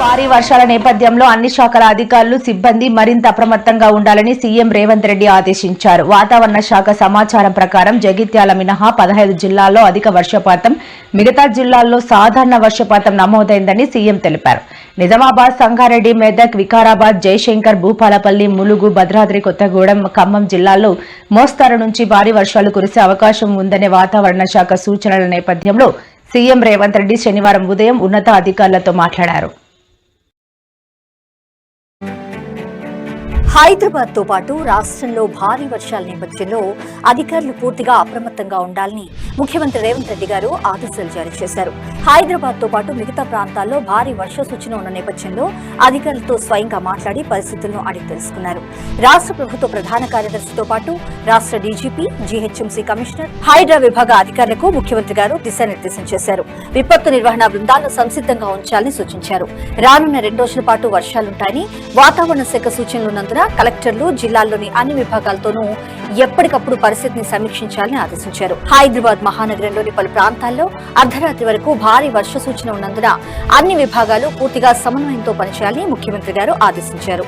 భారీ వర్షాల నేపథ్యంలో అన్ని శాఖల అధికారులు సిబ్బంది మరింత అప్రమత్తంగా ఉండాలని సీఎం రేవంత్ రెడ్డి ఆదేశించారు. వాతావరణ శాఖ సమాచారం ప్రకారం జగిత్యాల మినహా పదహైదు జిల్లాల్లో అధిక వర్షపాతం మిగతా జిల్లాల్లో సాధారణ వర్షపాతం నమోదైందని సీఎం తెలిపారు. నిజామాబాద్ సంగారెడ్డి మెదక్ వికారాబాద్ జయశంకర్ భూపాలపల్లి ములుగు భద్రాద్రి కొత్తగూడెం ఖమ్మం జిల్లాల్లో మోస్తారు నుంచి భారీ వర్షాలు కురిసే అవకాశం ఉందనే వాతావరణ శాఖ సూచనల నేపథ్యంలో సీఎం రేవంత్ రెడ్డి శనివారం ఉదయం ఉన్నతాధికారులతో మాట్లాడారు. హైదరాబాద్తో పాటు రాష్ట్రంలో భారీ వర్షాల నేపథ్యంలో అధికారులు పూర్తిగా అప్రమత్తంగా ఉండాలని ముఖ్యమంత్రి రేవంత్ రెడ్డి గారు ఆదేశాలు జారీ చేశారు. హైదరాబాద్తో పాటు మిగతా ప్రాంతాల్లో భారీ వర్ష సూచన ఉన్న నేపథ్యంలో అధికారులతో స్వయంగా మాట్లాడి పరిస్థితులను అడిగి తెలుసుకున్నారు. రాష్ట్ర ప్రభుత్వ ప్రధాన కార్యదర్శితో పాటు రాష్ట్ర డీజీపీ జీహెచ్ఎంసీ కమిషనర్ హైడ్రా విభాగ అధికారులకు ముఖ్యమంత్రి గారు దిశానిర్దేశం చేశారు. విపత్తు నిర్వహణ బృందాలను సంసిద్ధంగా ఉంచాలని సూచించారు. రానున్న రెండు రోజుల పాటు వర్షాలుంటాయని వాతావరణ శాఖ సూచనలు ఉన్నందున కలెక్టర్లు జిల్లాల్లోని అన్ని విభాగాలతోనూ ఎప్పటికప్పుడు పరిస్థితిని సమీక్షించాలని ఆదేశించారు. హైదరాబాద్ మహానగరంలోని పలు ప్రాంతాల్లో అర్ధరాత్రి వరకు భారీ వర్ష సూచన ఉన్నందున అన్ని విభాగాలు పూర్తిగా సమన్వయంతో పనిచేయాలని ముఖ్యమంత్రి గారు ఆదేశించారు.